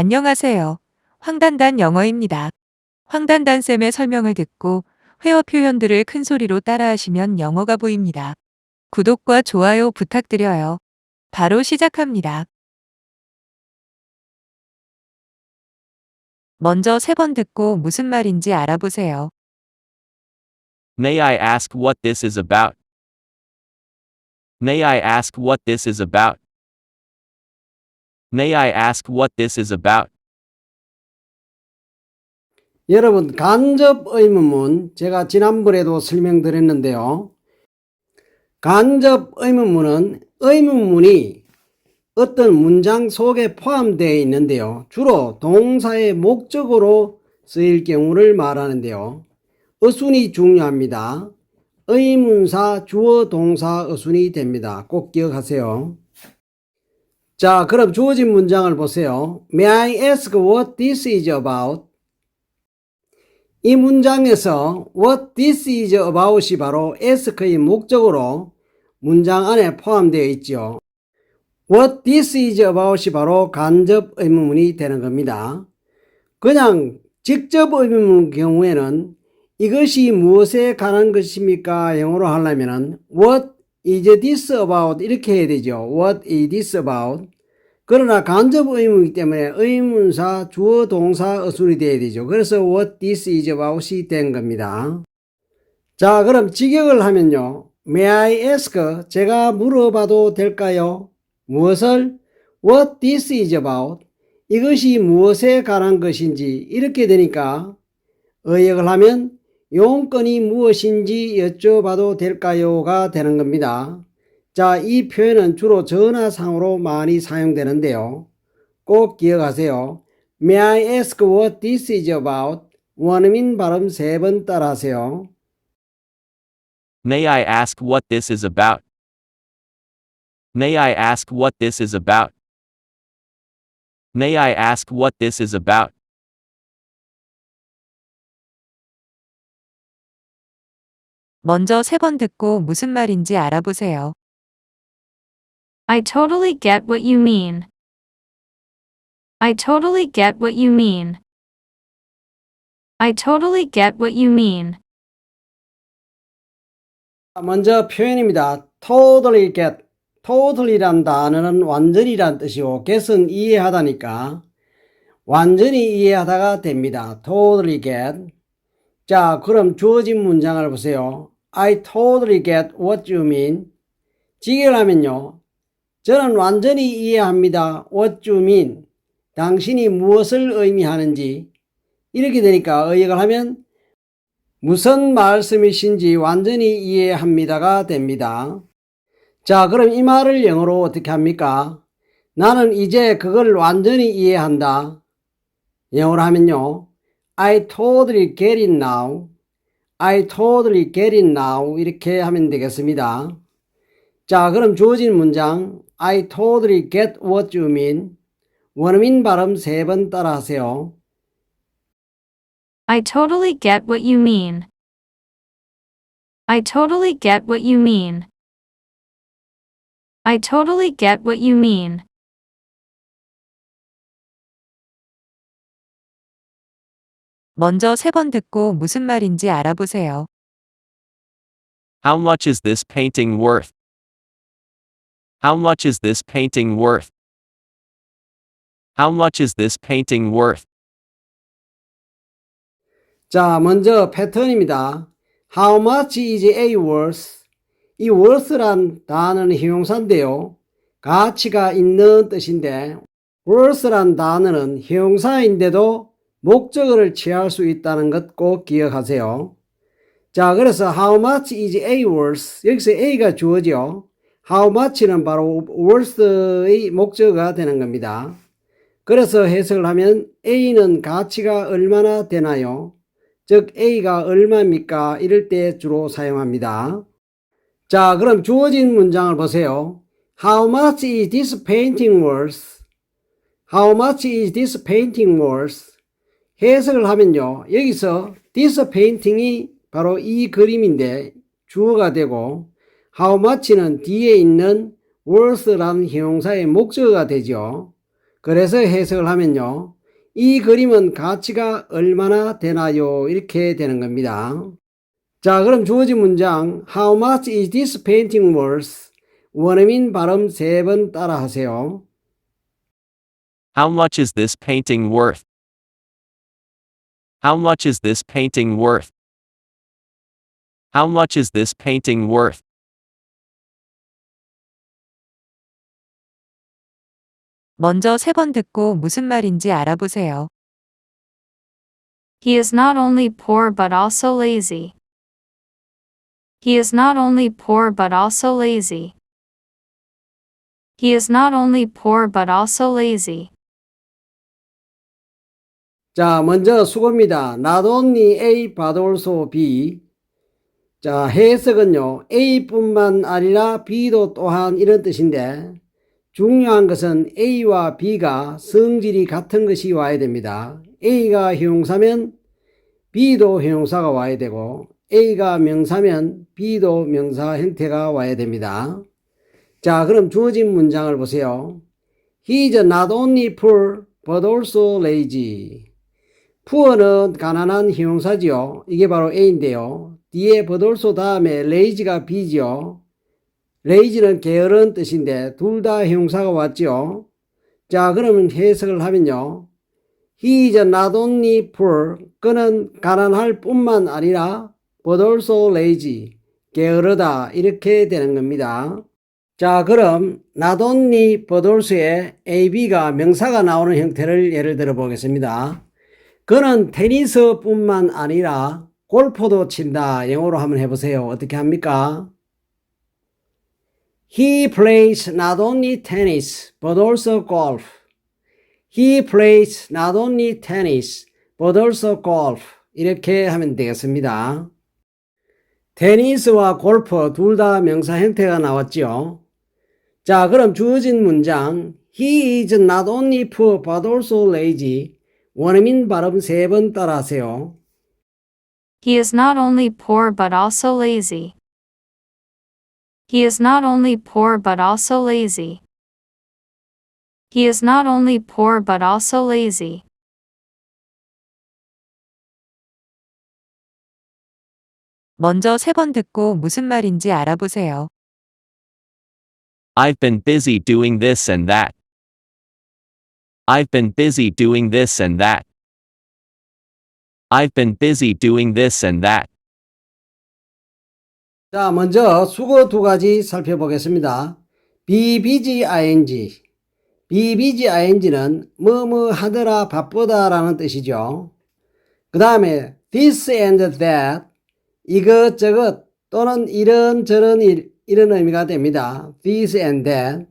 안녕하세요. 황단단 영어입니다. 황단단 쌤의 설명을 듣고 회어 표현들을 큰 소리로 따라하시면 영어가 보입니다. 구독과 좋아요 부탁드려요. 바로 시작합니다. 먼저 세 번 듣고 무슨 말인지 알아보세요. May I ask what this is about? May I ask what this is about? May I ask what this is about? 여러분, 간접 의문문 제가 지난번에도 설명드렸는데요. 간접 의문문은 의문문이 어떤 문장 속에 포함되어 있는데요. 주로 동사의 목적으로 쓰일 경우를 말하는데요. 어순이 중요합니다. 의문사 주어 동사 어순이 됩니다. 꼭 기억하세요. 자, 그럼 주어진 문장을 보세요. May I ask what this is about? 이 문장에서 what this is about이 바로 ask의 목적으로 문장 안에 포함되어 있죠. what this is about이 바로 간접 의문문이 되는 겁니다. 그냥 직접 의문문 경우에는 이것이 무엇에 관한 것입니까? 영어로 하려면은 what is this about 이렇게 해야 되죠. what is this about? 그러나 간접 의문이기 때문에 의문사 주어 동사 어순이 되어야 되죠. 그래서 what this is about이 된 겁니다. 자, 그럼 직역을 하면요. May I ask? 제가 물어봐도 될까요? 무엇을? What this is about? 이것이 무엇에 관한 것인지 이렇게 되니까 의역을 하면 용건이 무엇인지 여쭤봐도 될까요가 되는 겁니다. 자, 이 표현은 주로 전화상으로 많이 사용되는데요. 꼭 기억하세요. May I ask what this is about? 원어민 발음 세 번 따라하세요. May I ask what this is about? May I ask what this is about? May I ask what this is about? 먼저 세 번 듣고 무슨 말인지 알아보세요. I totally get what you mean. I totally get what you mean. I totally get what you mean. 먼저 표현입니다. totally get. totally란 단어는 완전히란 뜻이고 get은 이해하다니까 완전히 이해하다가 됩니다. totally get. 자, 그럼 주어진 문장을 보세요. I totally get what you mean. 직역하면요. 저는 완전히 이해합니다. What you mean. 당신이 무엇을 의미하는지. 이렇게 되니까 의역을 하면 무슨 말씀이신지 완전히 이해합니다가 됩니다. 자, 그럼 이 말을 영어로 어떻게 합니까? 나는 이제 그걸 완전히 이해한다. 영어로 하면요. I totally get it now. I totally get it now. 이렇게 하면 되겠습니다. 자, 그럼 주어진 문장 I totally get what you mean. 원어민 발음 세 번 따라하세요. I totally get what you mean. I totally get what you mean. I totally get what you mean. 먼저 세 번 듣고 무슨 말인지 알아보세요. How much is this painting worth? How much is this painting worth? How much is this painting worth? 자, 먼저 패턴입니다. How much is A worth? 이 worth란 단어는 형용사인데요. 가치가 있는 뜻인데 worth란 단어는 형용사인데도 목적어를 취할 수 있다는 것 꼭 기억하세요. 자, 그래서 how much is A worth? 여기서 A가 주어죠. how much는 바로 worth의 목적어가 되는 겁니다. 그래서 해석을 하면 A는 가치가 얼마나 되나요? 즉 A가 얼마입니까? 이럴 때 주로 사용합니다. 자, 그럼 주어진 문장을 보세요. How much is this painting worth? How much is this painting worth? 해석을 하면요. 여기서 this painting이 바로 이 그림인데 주어가 되고 how much는 뒤에 있는 worth라는 형용사의 목적어가 되죠. 그래서 해석을 하면요. 이 그림은 가치가 얼마나 되나요? 이렇게 되는 겁니다. 자, 그럼 주어진 문장 How much is this painting worth? 원어민 발음 세 번 따라 하세요. How much is this painting worth? How much is this painting worth? How much is this painting worth? 먼저 세 번 듣고 무슨 말인지 알아보세요. He is not only poor but also lazy. He is not only poor but also lazy. He is not only poor but also lazy. 자, 먼저 수고입니다. Not only A but also B. 자, 해석은요. A뿐만 아니라 B도 또한 이런 뜻인데 중요한 것은 A와 B가 성질이 같은 것이 와야 됩니다. A가 형용사면 B도 형용사가 와야 되고 A가 명사면 B도 명사 형태가 와야 됩니다. 자, 그럼 주어진 문장을 보세요. He is not only poor but also lazy. Poor는 가난한 형용사지요. 이게 바로 A인데요. 뒤에 also 다음에 lazy가 B지요. lazy는 게으른 뜻인데 둘 다 형용사가 왔죠. 자, 그러면 해석을 하면요. He is not only poor. 그는 가난할 뿐만 아니라 also lazy. 게으르다. 이렇게 되는 겁니다. 자, 그럼 not only but also에 A, B가 명사가 나오는 형태를 예를 들어 보겠습니다. 그는 테니스뿐만 아니라 골프도 친다. 영어로 한번 해보세요. 어떻게 합니까? He plays not only tennis but also golf. He plays not only tennis but also golf. 이렇게 하면 되겠습니다. 테니스와 골프 둘 다 명사 형태가 나왔지요. 자, 그럼 주어진 문장 He is not only poor but also lazy. 원어민 발음 세 번 따라하세요. He is not only poor but also lazy. He is not only poor but also lazy. He is not only poor but also lazy. 먼저 세 번 듣고 무슨 말인지 알아보세요. I've been busy doing this and that. I've been busy doing this and that. I've been busy doing this and that. 자, 먼저 수거 두 가지 살펴보겠습니다. busy ing. busy ing는 뭐뭐 하더라 바쁘다 라는 뜻이죠. 그 다음에 this and that 이것저것 또는 이런 저런 일 이런 의미가 됩니다. this and that.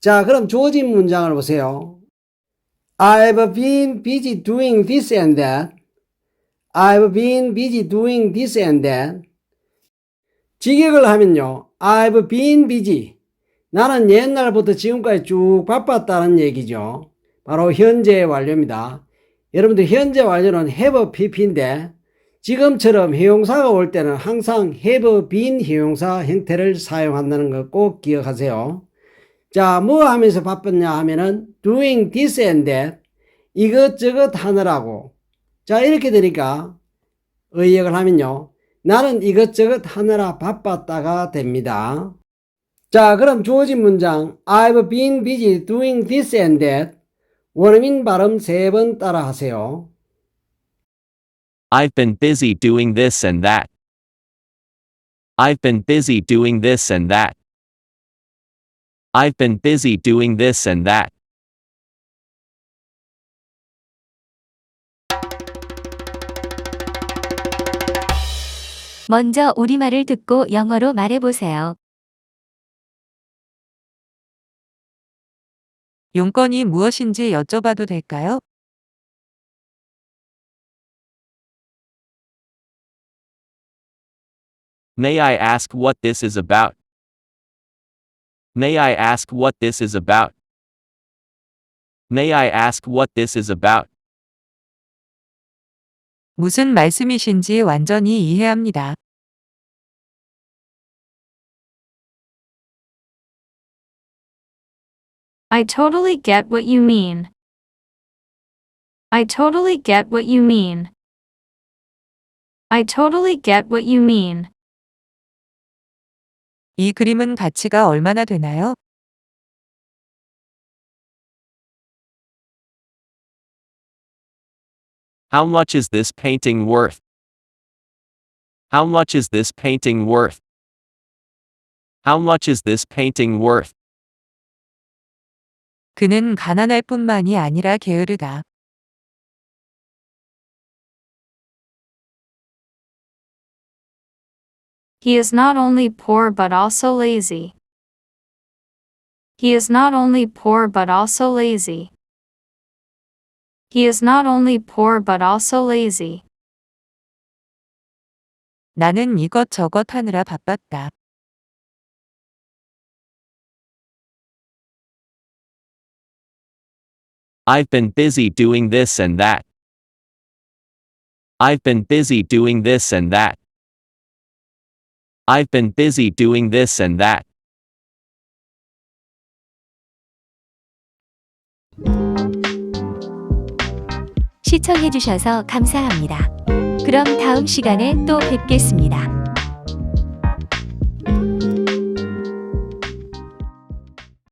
자, 그럼 주어진 문장을 보세요. I've been busy doing this and that. I've been busy doing this and that. 직역을 하면요. I've been busy. 나는 옛날부터 지금까지 쭉 바빴다는 얘기죠. 바로 현재 완료입니다. 여러분들 현재 완료는 have pp인데 지금처럼 형용사가 올 때는 항상 have been 형용사 형태를 사용한다는 거꼭 기억하세요. 자, 뭐 하면서 바빴냐 하면은 doing this and that 이것저것 하느라고 자, 이렇게 되니까 의역을 하면요. 나는 이것저것 하느라 바빴다가 됩니다. 자, 그럼 주어진 문장 I've been busy doing this and that 원어민 발음 세 번 따라 하세요. I've been busy doing this and that. I've been busy doing this and that. I've been busy doing this and that. 먼저 우리말을 듣고 영어로 말해보세요. 용건이 무엇인지 여쭤봐도 될까요? May I ask what this is about? May I ask what this is about? May I ask what this is about? 무슨 말씀이신지 완전히 이해합니다. I totally get what you mean. I totally get what you mean. I totally get what you mean. 이 그림은 가치가 얼마나 되나요? How much is this painting worth? How much is this painting worth? How much is this painting worth? 그는 가난할 뿐만이 아니라 게으르다. He is not only poor but also lazy. He is not only poor but also lazy. He is not only poor but also lazy. 나는 이것저것 하느라 바빴다. I've been busy doing this and that. I've been busy doing this and that. I've been busy doing this and that. 시청해주셔서 감사합니다. 그럼 다음 시간에 또 뵙겠습니다.